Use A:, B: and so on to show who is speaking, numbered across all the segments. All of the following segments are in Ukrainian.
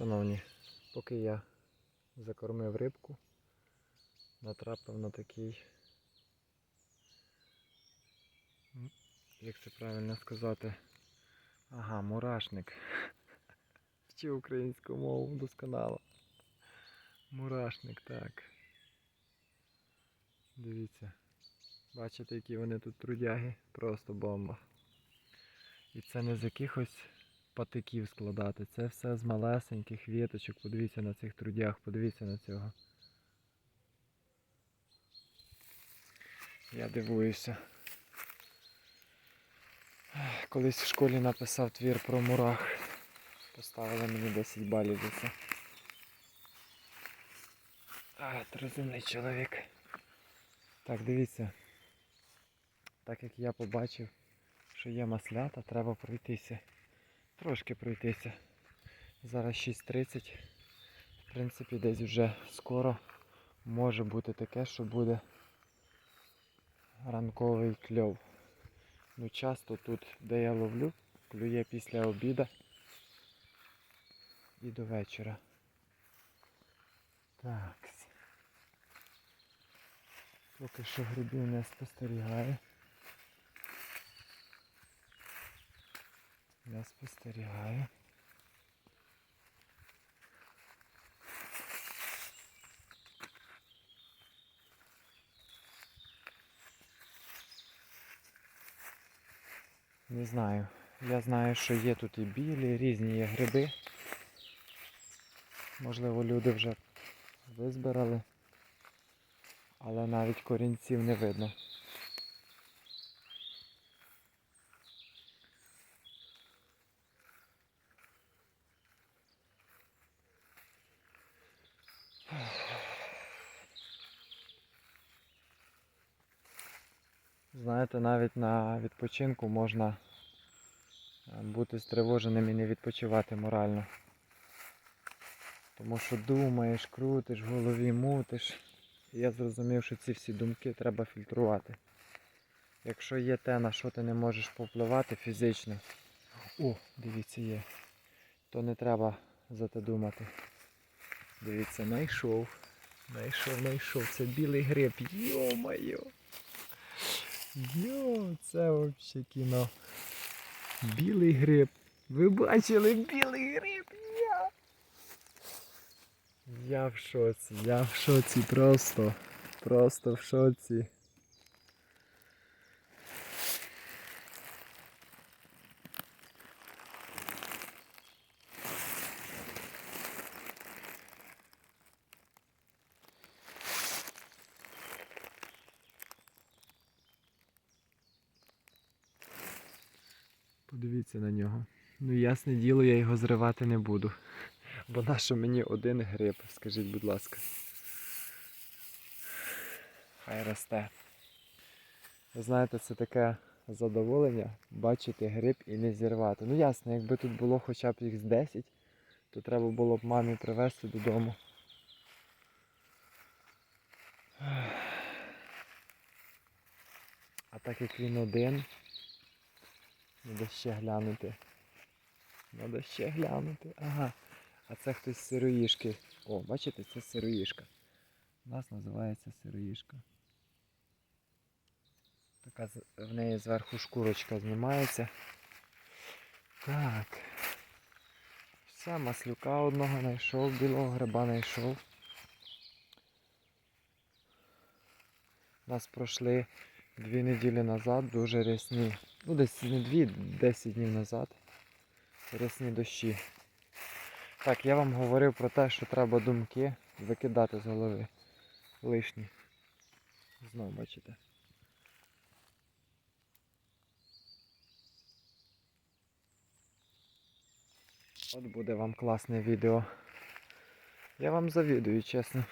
A: Шановні, поки я закормив рибку, натрапив на такий, як це правильно сказати, ага, мурашник. Вчив українську мову досконало. Мурашник, так. Дивіться. Бачите, які вони тут трудяги? Просто бомба. І це не з якихось патиків складати. Це все з малесеньких віточок. Подивіться на цих трудях, подивіться на цього. Я дивуюся. Колись в школі написав твір про мурах. Поставили мені 10 балів за це. А, розумний чоловік. Так, дивіться. Так як я побачив, що є маслята, треба пройтися. Трошки пройтися. Зараз 6.30. В принципі, десь вже скоро може бути таке, що буде ранковий кльов. Ну часто тут, де я ловлю, клює після обіда і до вечора. Так. Поки що грибів не спостерігаю. Не спостерігаю. Не знаю. Я знаю, що є тут і білі, різні є гриби. Можливо, люди вже визбирали, але навіть корінців не видно. Знаєте, навіть на відпочинку можна е, бути стривоженим і не відпочивати морально. Тому що думаєш, крутиш, в голові мутиш. І я зрозумів, що ці всі думки треба фільтрувати. Якщо є те, на що ти не можеш повпливати фізично, о, дивіться, є, то не треба за те думати. Дивіться, знайшов. Знайшов, знайшов. Це білий гриб. Йо-моє! Йо, це взагалі кіно. Білий гриб. Ви бачили білий гриб? Я. Я в шоці, я в шоці просто. Просто в шоці. Подивіться на нього. Ну ясне діло, я його зривати не буду. Бо нащо мені один гриб, скажіть, будь ласка. Хай росте. Ви знаєте, це таке задоволення бачити гриб і не зірвати. Ну ясно, якби тут було хоча б їх з 10, то треба було б мамі привезти додому. А так як він один, треба ще глянути. Треба ще глянути. Ага. А це хтось з сироїшки. О, бачите, це сироїшка. У нас називається сироїшка. Така в неї зверху шкурочка знімається. Так. Все, маслюка одного знайшов, білого гриба знайшов. Нас пройшли дві неділі назад, дуже рясні. Ну десь не дві, 10 днів назад. Рясні дощі. Так, я вам говорив про те, що треба думки викидати з голови. Лишні. Знову бачите. От буде вам класне відео. Я вам завідую, чесно.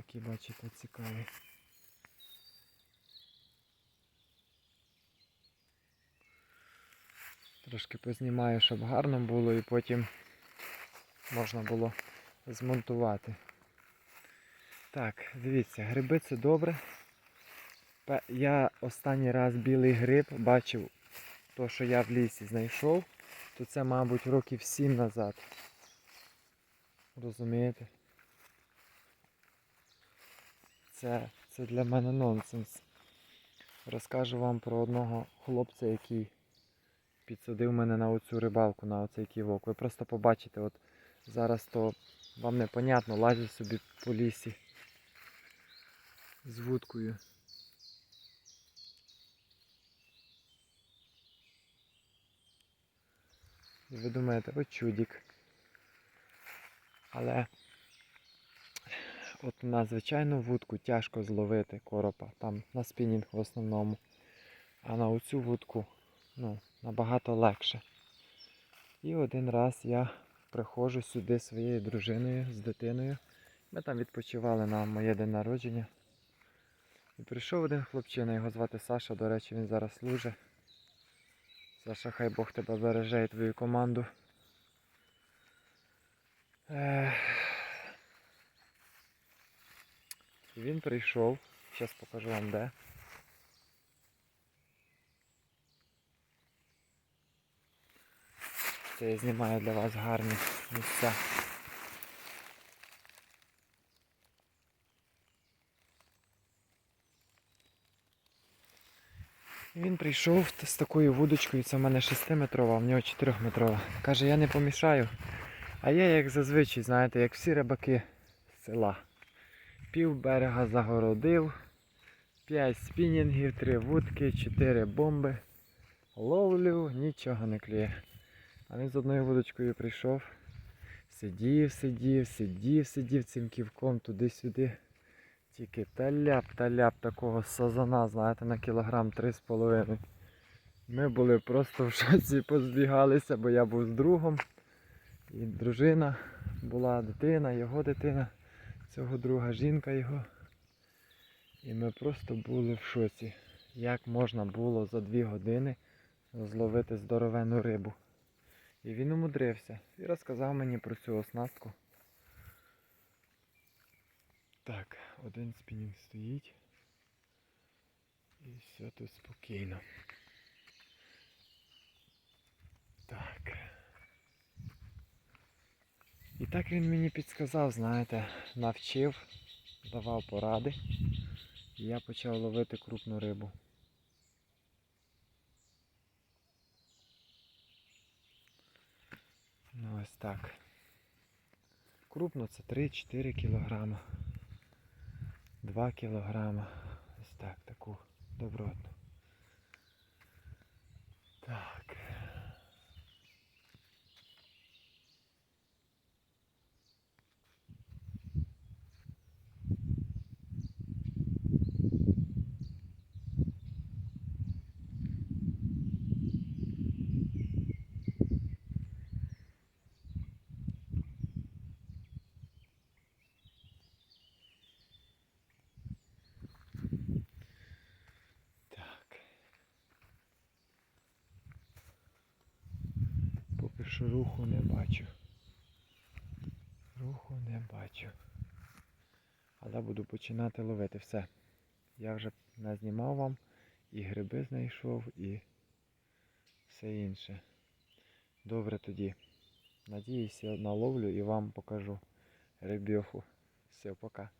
A: Так, отакі бачите цікаві. Трошки познімаю, щоб гарно було і потім можна було змонтувати. Так, дивіться, гриби це добре. Я останній раз білий гриб бачив, то, що я в лісі знайшов, то це, мабуть, років сім назад. Розумієте? Це, це для мене нонсенс. Розкажу вам про одного хлопця, який підсадив мене на оцю рибалку, на оцей ківок. Ви просто побачите, от зараз то вам непонятно, лазю собі по лісі з вудкою. І ви думаєте, от чудік. Але от на звичайну вудку тяжко зловити коропа, там на спінінг в основному. А на оцю вудку ну, набагато легше. І один раз я приходжу сюди своєю дружиною, з дитиною. Ми там відпочивали на моє день народження. І прийшов один хлопчина, його звати Саша, до речі, він зараз служить. Саша, хай Бог тебе береже і твою команду. Ех. Він прийшов. Зараз покажу вам де. Це я знімаю для вас гарні місця. Він прийшов з такою вудочкою, це в мене 6-метрова, а в нього 4-метрова. Каже, я не помішаю. А я, як зазвичай, знаєте, як всі рибаки з села. Пів берега загородив, 5 спінінгів, 3 вудки, 4 бомби. Ловлю, нічого не клює. А він з одною вудочкою прийшов. Сидів, сидів, сидів, сидів цим ківком туди-сюди. Тільки таляп, таляп такого сазана, знаєте, на кілограм 3,5. Ми були просто в шоці, позбігалися, бо я був з другом. І дружина була, дитина, його дитина, цього друга, жінка його. І ми просто були в шоці. Як можна було за дві години зловити здоровену рибу. І він умудрився і розказав мені про цю оснастку. Так, один спінінг стоїть. І все тут спокійно. І так він мені підсказав, знаєте, навчив, давав поради. І я почав ловити крупну рибу. Ну ось так. Крупно це 3-4 кілограма. 2 кілограма. Ось так, таку добротну. Так. Так. Поки що руху не бачу. Руху не бачу. Але буду починати ловити все. Я вже назнімав вам і гриби знайшов, і все інше. Добре тоді. Надіюся, наловлю і вам покажу рибьоху. Все, пока.